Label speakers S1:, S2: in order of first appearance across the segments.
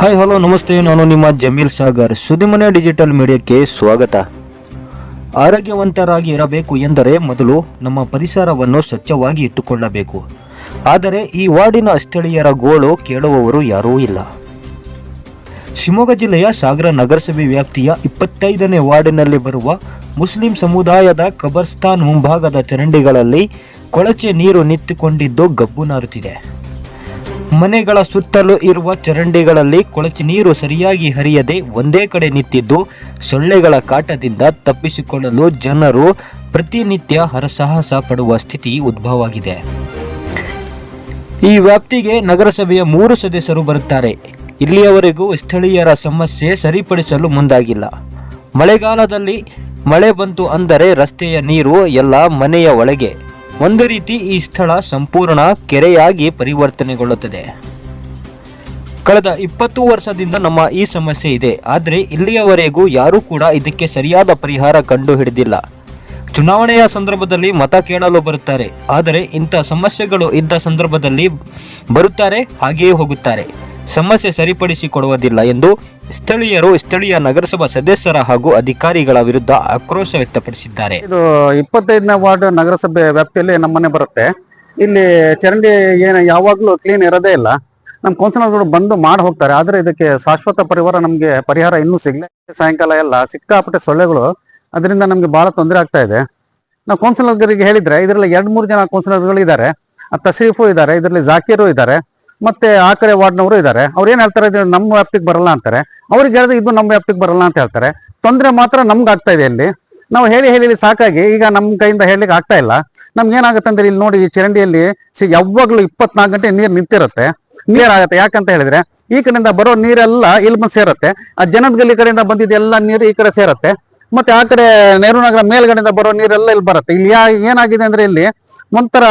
S1: Hi hello ನಮಸ್ತೆ. ನಾನು ನಿಮ್ಮ ಜಮೀಲ್ ಸಾಗರ್. ಸುದ್ದಿಮನೆ ಡಿಜಿಟಲ್ ಮೀಡಿಯಾಕ್ಕೆ ಸ್ವಾಗತ. ಆರೋಗ್ಯವಂತರಾಗಿ ಇರಬೇಕು ಎಂದರೆ ಮೊದಲು ನಮ್ಮ ಪರಿಸರವನ್ನು ಸ್ವಚ್ಛವಾಗಿ ಇಟ್ಟುಕೊಳ್ಳಬೇಕು. ಆದರೆ ಈ ವಾರ್ಡಿನ ಸ್ಥಳೀಯರ ಗೋಳು ಕೇಳುವವರು ಯಾರೂ ಇಲ್ಲ. ಶಿವಮೊಗ್ಗ ಜಿಲ್ಲೆಯ ಸಾಗರ ನಗರಸಭೆ ವ್ಯಾಪ್ತಿಯ ಇಪ್ಪತ್ತೈದನೇ ವಾರ್ಡಿನಲ್ಲಿ ಬರುವ ಮುಸ್ಲಿಂ ಸಮುದಾಯದ ಕಬರ್ಸ್ತಾನ್ ಮುಂಭಾಗದ ಚರಂಡಿಗಳಲ್ಲಿ ಕೊಳಚೆ ನೀರು ನಿಂತುಕೊಂಡಿದ್ದು ಗಬ್ಬು ನಾರುತ್ತಿದೆ. ಮನೆಗಳ ಸುತ್ತಲೂ ಇರುವ ಚರಂಡಿಗಳಲ್ಲಿ ಕೊಳಚೆ ನೀರು ಸರಿಯಾಗಿ ಹರಿಯದೆ ಒಂದೇ ಕಡೆ ನಿಂತಿದ್ದು ಸೊಳ್ಳೆಗಳ ಕಾಟದಿಂದ ತಪ್ಪಿಸಿಕೊಳ್ಳಲು ಜನರು ಪ್ರತಿನಿತ್ಯ ಹರಸಾಹಸ ಪಡುವ ಸ್ಥಿತಿ ಉದ್ಭವವಾಗಿದೆ. ಈ ವ್ಯಾಪ್ತಿಗೆ ನಗರಸಭೆಯ ಮೂರು ಸದಸ್ಯರು ಬರುತ್ತಾರೆ. ಇಲ್ಲಿಯವರೆಗೂ ಸ್ಥಳೀಯರ ಸಮಸ್ಯೆ ಸರಿಪಡಿಸಲು ಮುಂದಾಗಿಲ್ಲ. ಮಳೆಗಾಲದಲ್ಲಿ ಮಳೆ ಬಂತು ಅಂದರೆ ರಸ್ತೆಯ ನೀರು ಎಲ್ಲ ಮನೆಯ ಒಳಗೆ. ಒಂದು ರೀತಿ ಈ ಸ್ಥಳ ಸಂಪೂರ್ಣ ಕೆರೆಯಾಗಿ ಪರಿವರ್ತನೆಗೊಳ್ಳುತ್ತದೆ. ಕಳೆದ ಇಪ್ಪತ್ತು ವರ್ಷದಿಂದ ನಮ್ಮ ಈ ಸಮಸ್ಯೆ ಇದೆ. ಆದರೆ ಇಲ್ಲಿಯವರೆಗೂ ಯಾರೂ ಕೂಡ ಇದಕ್ಕೆ ಸರಿಯಾದ ಪರಿಹಾರ ಕಂಡು ಹಿಡಿದಿಲ್ಲ ಚುನಾವಣೆಯ ಸಂದರ್ಭದಲ್ಲಿ ಮತ ಕೇಳಲು ಬರುತ್ತಾರೆ. ಆದರೆ ಇಂಥ ಸಮಸ್ಯೆಗಳು ಇದ್ದ ಸಂದರ್ಭದಲ್ಲಿ ಬರುತ್ತಾರೆ, ಹಾಗೆಯೇ ಹೋಗುತ್ತಾರೆ. ಸಮಸ್ಯೆ ಸರಿಪಡಿಸಿಕೊಡುವುದಿಲ್ಲ ಎಂದು ಸ್ಥಳೀಯರು, ಸ್ಥಳೀಯ ನಗರಸಭಾ ಸದಸ್ಯರ ಹಾಗೂ ಅಧಿಕಾರಿಗಳ ವಿರುದ್ಧ ಆಕ್ರೋಶ ವ್ಯಕ್ತಪಡಿಸಿದ್ದಾರೆ.
S2: ಇದು ಇಪ್ಪತ್ತೈದನೇ ವಾರ್ಡ್ ನಗರಸಭೆ ವ್ಯಾಪ್ತಿಯಲ್ಲಿ ನಮ್ಮನೆ ಬರುತ್ತೆ. ಇಲ್ಲಿ ಚರಂಡಿ ಏನು ಯಾವಾಗಲೂ ಕ್ಲೀನ್ ಇರೋದೇ ಇಲ್ಲ. ನಮ್ಮ ಕೌನ್ಸಿಲರ್ಗಳು ಬಂದು ಮಾಡಿ ಹೋಗ್ತಾರೆ. ಆದರೆ ಇದಕ್ಕೆ ಶಾಶ್ವತ ಪರಿವಾರ ನಮಗೆ ಪರಿಹಾರ ಇನ್ನೂ ಸಿಗಲೇ ಸಾಯಂಕಾಲ ಎಲ್ಲ ಸಿಕ್ಕಾಪಟ್ಟೆ ಸೊಳ್ಳೆಗಳು ಅದರಿಂದ ನಮಗೆ ಭಾಳ ತೊಂದರೆ ಆಗ್ತಾ ಇದೆ. ನಾವು ಕೌನ್ಸಿಲರ್ಗಳಿಗೆ ಹೇಳಿದ್ರೆ, ಇದರಲ್ಲಿ ಎರಡು ಮೂರು ಜನ ಕೌನ್ಸಿಲರ್ಗಳು ಇದ್ದಾರೆ. ತಶರೀಫು ಇದ್ದಾರೆ, ಇದರಲ್ಲಿ ಜಾಕೀರು ಇದ್ದಾರೆ. ಮತ್ತೆ ಆ ಕಡೆ ವಾರ್ಡ್ನವರು ಇದ್ದಾರೆ. ಅವ್ರು ಏನ್ ಹೇಳ್ತಾರೆ ಇದು ನಮ್ಮ ವ್ಯಾಪ್ತಿಗೆ ಬರಲ್ಲ ಅಂತಾರೆ. ಅವ್ರಿಗೆ ಹೇಳಿದ್ರೆ ಇದು ನಮ್ಮ ವ್ಯಾಪ್ತಿಗೆ ಬರಲ್ಲ ಅಂತ ಹೇಳ್ತಾರೆ. ತೊಂದರೆ ಮಾತ್ರ ನಮ್ಗೆ ಆಗ್ತಾ ಇದೆ ಇಲ್ಲಿ. ನಾವು ಹೇಳಿ ಹೇಳಿ ಸಾಕಾಗಿ ಈಗ ನಮ್ಮ ಕೈಯಿಂದ ಹೇಳಲಿಕ್ಕೆ ಆಗ್ತಾ ಇಲ್ಲ. ನಮ್ಗೆ ಏನಾಗುತ್ತೆ ಅಂದ್ರೆ ಇಲ್ಲಿ ನೋಡಿ ಈ ಚರಂಡಿಯಲ್ಲಿ ಯಾವಾಗ್ಲೂ ಇಪ್ಪತ್ನಾಲ್ಕು ಗಂಟೆ ನೀರು ನಿಂತಿರುತ್ತೆ. ನೀರ್ ಆಗುತ್ತೆ. ಯಾಕಂತ ಹೇಳಿದ್ರೆ ಈ ಕಡೆಯಿಂದ ಬರೋ ನೀರೆಲ್ಲ ಇಲ್ಲಿ ಬಂದು ಸೇರುತ್ತೆ. ಆ ಜನದ ಗಲ್ಲಿ ಕಡೆಯಿಂದ ಬಂದಿದ್ದ ಎಲ್ಲ ನೀರು ಈ ಕಡೆ ಸೇರುತ್ತೆ. ಮತ್ತೆ ಆ ಕಡೆ ನೆಹರು ನಗರ ಮೇಲ್ಗಡೆಯಿಂದ ಬರೋ ನೀರೆಲ್ಲ ಇಲ್ಲಿ ಬರುತ್ತೆ. ಇಲ್ಲಿ ಏನಾಗಿದೆ ಅಂದ್ರೆ ಇಲ್ಲಿ ಒಂಥರ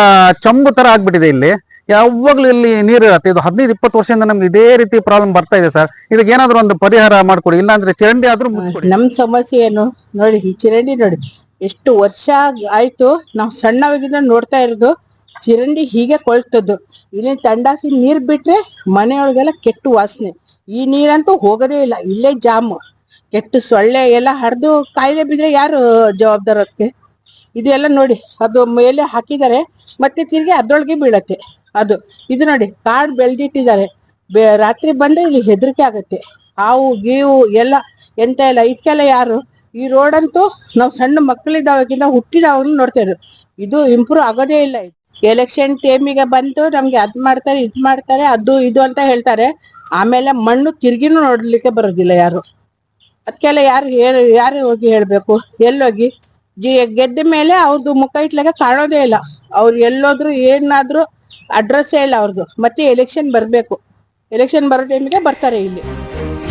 S2: ಚಂಬು ತರ ಆಗ್ಬಿಟ್ಟಿದೆ ಇಲ್ಲಿ. ಯಾವಾಗ್ಲೂ ಇಲ್ಲಿ ನೀರು ಇರುತ್ತೆ. ಇದು ಹದಿನೈದು ಇಪ್ಪತ್ತು ವರ್ಷದಿಂದ ನಮ್ಗೆ ಇದೇ ರೀತಿ ಪ್ರಾಬ್ಲಮ್ ಬರ್ತಾ ಇದೆ ಸರ್. ಇದಕ್ಕೆ ಏನಾದ್ರು ಒಂದು ಪರಿಹಾರ ಮಾಡ್ಕೊಡಿ. ಇಲ್ಲಾಂದ್ರೆ ಚರಂಡಿ ಆದ್ರೂ ಮುಚ್ಕೊಡಿ.
S3: ನಮ್ ಸಮಸ್ಯೆ ಏನು? ನೋಡಿ ಈ ಚರಂಡಿ ನೋಡಿ. ಎಷ್ಟು ವರ್ಷ ಆಯ್ತು ನಾವು ಸಣ್ಣವಾಗಿದ್ದ ನೋಡ್ತಾ ಇರೋದು. ಚಿರಂಡಿ ಹೀಗೆ ಕೊಳ್ತದ್ದು. ಇಲ್ಲಿ ತಂಡಾಸಿ ನೀರ್ ಬಿಟ್ರೆ ಮನೆಯೊಳಗೆಲ್ಲ ಕೆಟ್ಟು ವಾಸನೆ. ಈ ನೀರಂತೂ ಹೋಗೋದೇ ಇಲ್ಲ. ಇಲ್ಲೇ ಜಾಮು. ಕೆಟ್ಟು ಸೊಳ್ಳೆ ಎಲ್ಲ ಹರಿದು ಕಾಯಿಲೆ ಬಿದ್ರೆ ಯಾರು ಜವಾಬ್ದಾರ ಅದಕ್ಕೆ? ಇದೆಲ್ಲ ನೋಡಿ. ಅದು ಮೇಲೆ ಹಾಕಿದ್ದಾರೆ. ಮತ್ತೆ ತಿರ್ಗಿ ಅದ್ರೊಳಗೆ ಬೀಳತ್ತೆ. ಅದು, ಇದು ನೋಡಿ, ಕಾಡ್ ಬೆಳೆದಿಟ್ಟಿದ್ದಾರೆ. ರಾತ್ರಿ ಬಂದ್ರೆ ಇಲ್ಲಿ ಹೆದರಿಕೆ ಆಗತ್ತೆ. ಹಾವು, ಗೀವು, ಎಲ್ಲ, ಎಂತ ಎಲ್ಲ ಇದಕ್ಕೆಲ್ಲ ಯಾರು? ಈ ರೋಡ್ ಅಂತೂ ನಾವು ಸಣ್ಣ ಮಕ್ಕಳಿದ್ದಾವಾಗಿಂದ ಹುಟ್ಟಿದಾವಾಗ್ಲೂ ನೋಡ್ತಾ ಇದ್ರು ಇದು ಇಂಪ್ರೂವ್ ಆಗೋದೇ ಇಲ್ಲ ಎಲೆಕ್ಷನ್ ಟೈಮಿಗೆ ಬಂತು, ನಮ್ಗೆ ಅದ್ ಮಾಡ್ತಾರೆ, ಇದ್ ಮಾಡ್ತಾರೆ, ಅದು, ಇದು ಅಂತ ಹೇಳ್ತಾರೆ. ಆಮೇಲೆ ಮಣ್ಣು ತಿರ್ಗಿನೂ ನೋಡ್ಲಿಕ್ಕೆ ಬರೋದಿಲ್ಲ ಯಾರು. ಅದಕ್ಕೆಲ್ಲ ಯಾರು ಯಾರು ಹೋಗಿ ಹೇಳ್ಬೇಕು? ಎಲ್ಲೋಗಿ, ಜಿ, ಗೆದ್ದ ಮೇಲೆ ಅವ್ರದ್ದು ಮುಖ ಇಟ್ಲಾಗ ಕಾಣೋದೇ ಇಲ್ಲ. ಅವ್ರು ಎಲ್ಲೋದ್ರು ಏನಾದ್ರು ಅಡ್ರೆಸ್ಸೇ ಇಲ್ಲ ಅವ್ರದ್ದು ಮತ್ತೆ ಎಲೆಕ್ಷನ್ ಬರ್ಬೇಕು. ಎಲೆಕ್ಷನ್ ಬರೋ ಟೈಮಿಗೆ ಬರ್ತಾರೆ ಇಲ್ಲಿ.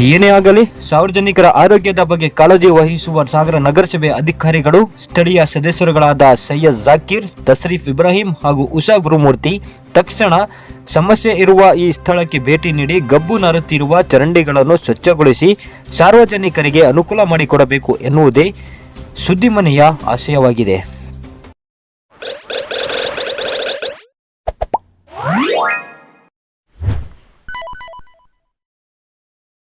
S1: ಏನೇ ಆಗಲಿ, ಸಾರ್ವಜನಿಕರ ಆರೋಗ್ಯದ ಬಗ್ಗೆ ಕಾಳಜಿ ವಹಿಸುವ ಸಾಗರ ನಗರಸಭೆ ಅಧಿಕಾರಿಗಳು, ಸ್ಥಳೀಯ ಸದಸ್ಯರುಗಳಾದ ಸೈಯದ್ ಜಾಕೀರ್, ತಸ್ರೀಫ್ ಇಬ್ರಾಹಿಂ ಹಾಗೂ ಉಷಾ ಗುರುಮೂರ್ತಿ ತಕ್ಷಣ ಸಮಸ್ಯೆ ಇರುವ ಈ ಸ್ಥಳಕ್ಕೆ ಭೇಟಿ ನೀಡಿ ಗಬ್ಬು ನಾರುತ್ತಿರುವ ಚರಂಡಿಗಳನ್ನು ಸ್ವಚ್ಛಗೊಳಿಸಿ ಸಾರ್ವಜನಿಕರಿಗೆ ಅನುಕೂಲ ಮಾಡಿಕೊಡಬೇಕು ಎನ್ನುವುದೇ ಸುದ್ದಿಮನೆಯ ಆಶಯವಾಗಿದೆ.